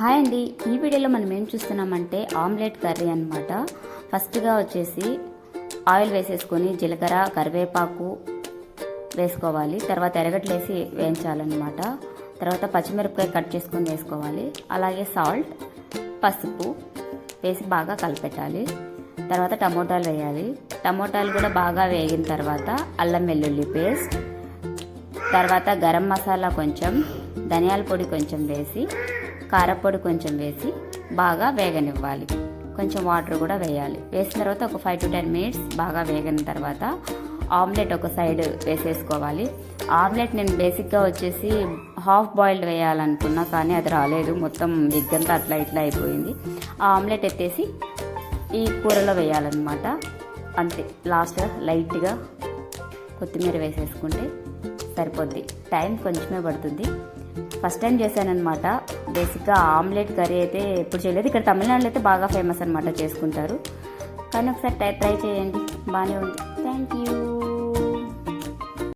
Hi అండి. ఈ వీడియోలో మనం ఏం చూస్తున్నామంటే ఆమ్లెట్ కర్రీ అనమాట ఫస్ట్గా వచ్చేసి ఆయిల్ వేసేసుకొని జీలకర్ర కరివేపాకు వేసుకోవాలి. తర్వాత ఎరగట్లేసి వేయించాలన్నమాట. తర్వాత పచ్చిమిరపకాయ కట్ చేసుకొని వేసుకోవాలి. అలాగే సాల్ట్ పసుపు వేసి బాగా కలిపెట్టాలి. తర్వాత టమోటాలు వేయాలి. టమోటాలు కూడా బాగా వేగిన తర్వాత అల్లం వెల్లుల్లి పేస్ట్ తర్వాత గరం మసాలా కొంచెం ధనియాల పొడి కొంచెం వేసి కారపొడి కొంచెం వేసి బాగా వేగనివ్వాలి. కొంచెం వాటర్ కూడా వేయాలి. వేసిన తర్వాత ఒక ఫైవ్ టు టెన్ మినిట్స్ బాగా వేగిన తర్వాత ఆమ్లెట్ ఒక సైడ్ వేసేసుకోవాలి. ఆమ్లెట్ నేను బేసిక్గా వచ్చేసి హాఫ్ బాయిల్డ్ వేయాలనుకున్నా కానీ అది రాలేదు. మొత్తం ఎగ్ అంతా అట్లా ఇట్లా అయిపోయింది. ఆ ఆమ్లెట్ ఎత్తేసి ఈ కూరలో వేయాలన్నమాట. అంతే. లాస్ట్గా లైట్గా కొత్తిమీర వేసేసుకుంటే సరిపోద్ది. టైం కొంచెమే పడుతుంది. ఫస్ట్ టైం చేశానమాట బేసిక్గా ఆమ్లెట్ కర్రీ అయితే ఎప్పుడు చేయలేదు. ఇక్కడ తమిళనాడులో అయితే బాగా ఫేమస్ అనమాట చేసుకుంటారు. కానీ ఒకసారి ట్రై ట్రై చేయండి. బాగానే ఉంది. Thank you.